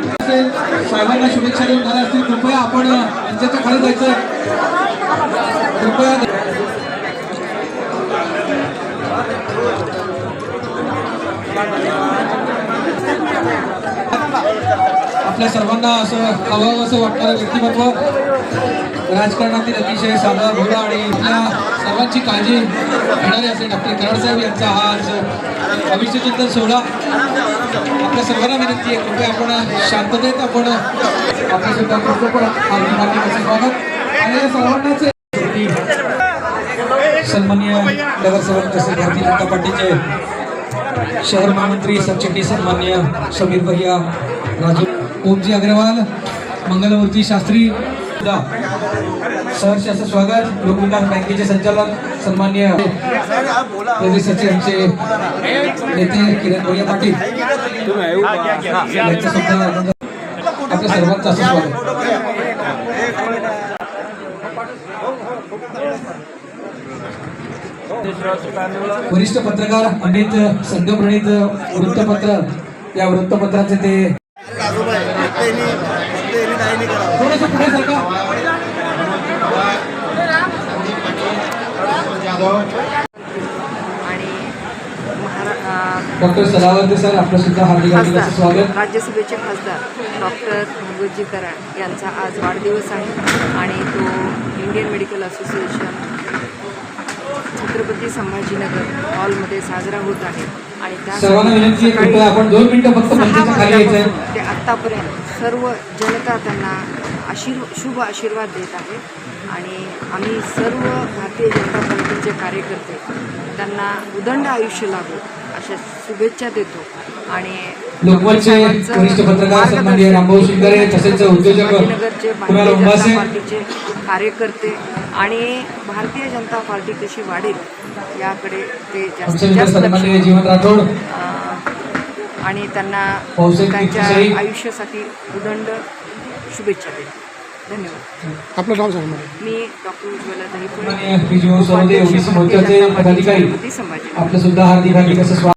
साहेबांना शुभेच्छा देऊन झाल्या असतील. कृपया आपण त्यांच्या खाली जायचं कृपया आपल्या सर्वांना असं हवं असं वाटणारं व्यक्तिमत्व राजकारणातील अतिशय साधा भोळा आणि इथल्या सर्वांची काळजी घेणारे असे डॉक्टर कराड साहेब यांचा हा आज भविष्यचिंतन सोहळा. आपल्या सर्वांना विनंती आहे कृपया आपण शांततेत आपण आपल्या सुद्धा स्वागत. आणि या सर्वांनाच सन्मान्य नगरसेवक तसेच भारतीय जनता पार्टीचे शहर महामंत्री सबचिटणीस सन्मान्य समीर भैया राजू ओमजी अग्रवाल मंगलमूर्ती शास्त्री दा. सहर्ष असं स्वागत. लोकविकास बँकेचे संचालक सन्मान्य प्रदेशाचे आमचे नेते किरण भैया पाटील. यांचं सुद्धा आपल्या सर्वांचं असं स्वागत. वरिष्ठ पत्रकार अमित संघप्रणित वृत्तपत्र या वृत्तपत्राचे ते थोडंसं पुढे सरका आणि महारा डॉक्टर सदावर्ते सर आपलं सुद्धा हार्दिक हार्दिक असं खासदार स्वागत. राज्यसभेचे खासदार डॉक्टर भगवतजी कराड यांचा आज वाढदिवस आहे आणि तो Indian medical association Chhatrapati Sambhajinagar हॉलमध्ये साजरा होत आहे. आणि त्या आपण दोन मिनिटं फक्त सहा वाजल्यापासून ते आत्तापर्यंत सर्व जनता त्यांना आशीर्व शुभ आशीर्वाद देत आहे. आणि आम्ही सर्व भारतीय जनता पार्टीचे कार्यकर्ते त्यांना उदंड आयुष्य लाभो अशा शुभेच्छा देतो. आणि लोकमतचे वरिष्ठ पत्रकार सन्माननीय रामभाऊ शिंगारे तसेच उद्योजक कुणाल भारतीय जनता पार्टीचे कार्यकर्ते आणि भारतीय जनता पार्टी कशी वाढेल याकडे ते जास्तीत जास्त लक्ष आणि त्यांना त्यांच्या. आयुष्यासाठी उदंड शुभेच्छा देतो. धन्यवाद. आपलं नाव सांगा मी डॉक्टर उज्ज्वला सन्माननीय दहीपुरे बिजू सरोदे ओबीसी मोर्चाचे पदाधिकारी. छत्रपती संभाजी. आपलं सुद्धा हार्दिक हार्दिक असं स्वागत.